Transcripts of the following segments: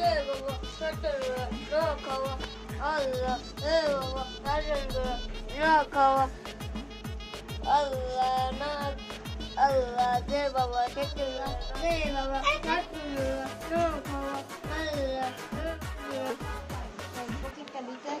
এ বাবা কাটার না খাওয়া আল্লাহ এ বাবা কাটার না খাওয়া আল্লাহ না আল্লাহ দে বাবা কাটার দে বাবা কাটার না খাওয়া আল্লাহ পকেটটা বিকার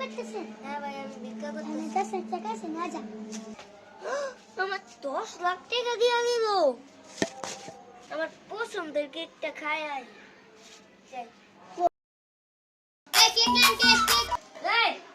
করতেছেন হ্যাঁ ভাই আমি ভিক্ষা করতে দশ হাজার টাকা আছে না যা আমার দশ লাখ টাকা দিয়ে দিল আমার পছন্দের কেকটা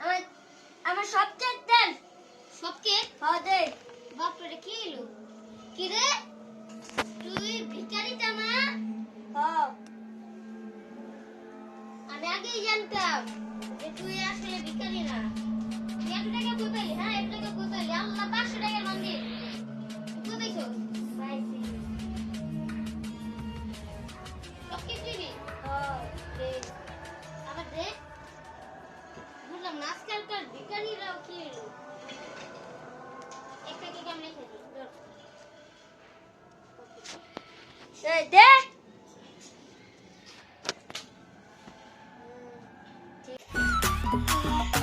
আমার আমার সব কেক দেন সব কেক হ্যাঁ দে বাপরে কি এলো কি রে তুই ভিখারি হ্যাঁ আমি আগেই জানতাম তুই আসলে ভিখারি না। তুই এত টাকা কোথায়? হ্যাঁ এত টাকা কোথায়? আল্লাহ, পাঁচশো টাকার মন্দির। কোথায় ছো পাইছি সব দিবি? হ্যাঁ আবার দে। বুঝলাম না, আজকালকার ভিখারিরাও কি এলো একটা কেক আমি রেখে দিই Thank.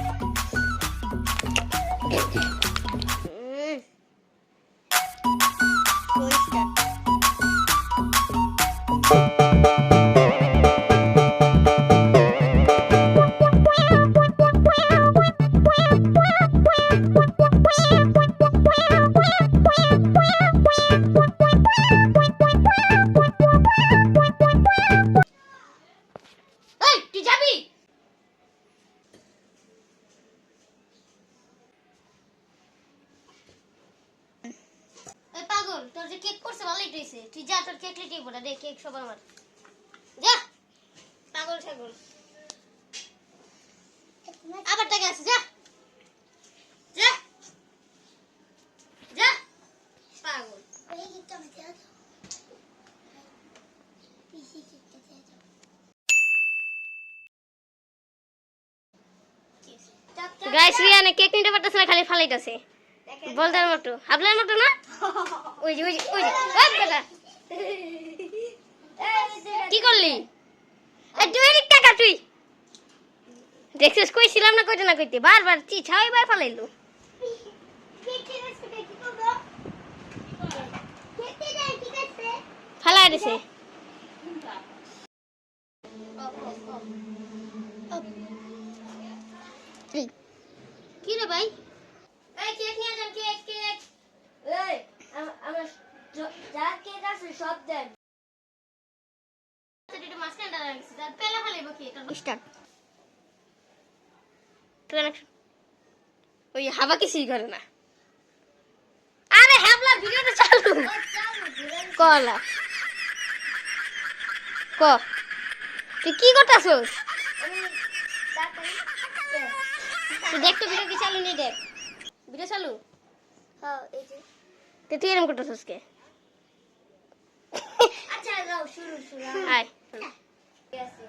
হয়েছে তুই যা, তোর কেক লিটে পড়া দে কেক সব আমার। যা, পাগল ছাগল। আবার টাকা আছে, যা। যা। যা। পাগল। গাইস রিয়ানে কেক নিতে পারতেছে না, খালি ফালাইতেছে। বলদার মতো। হাবলার মতো না? ওই যে ওই যে ওই যে। কি করলি? তুই টাকা তুই। দেখছিস, কইছিলাম না কইতে না কইতে। বারবার চি ছাই বার ফালাইলো। ফালাই দিছে। কি রে ভাই? এই কেক নিয়ে যান কেক কেক এই, আম- আমার য- কেক আছে সব দেন। ফেলে কি? এটা স্টার্ট। ওই হাবা কিছুই করে না। আরে হাবলা ভিডিওটা চালু কলা। ক? তুই কি দেন। তুই দেখ তো ভিডিও কি চালু নেই দেখ। ভিডিও চালু? হ্যাঁ এই যে। তে তুই এরকম করতেছিস কে? আচ্ছা যাও শুরু শুরু। আয়। ঠিক আছে।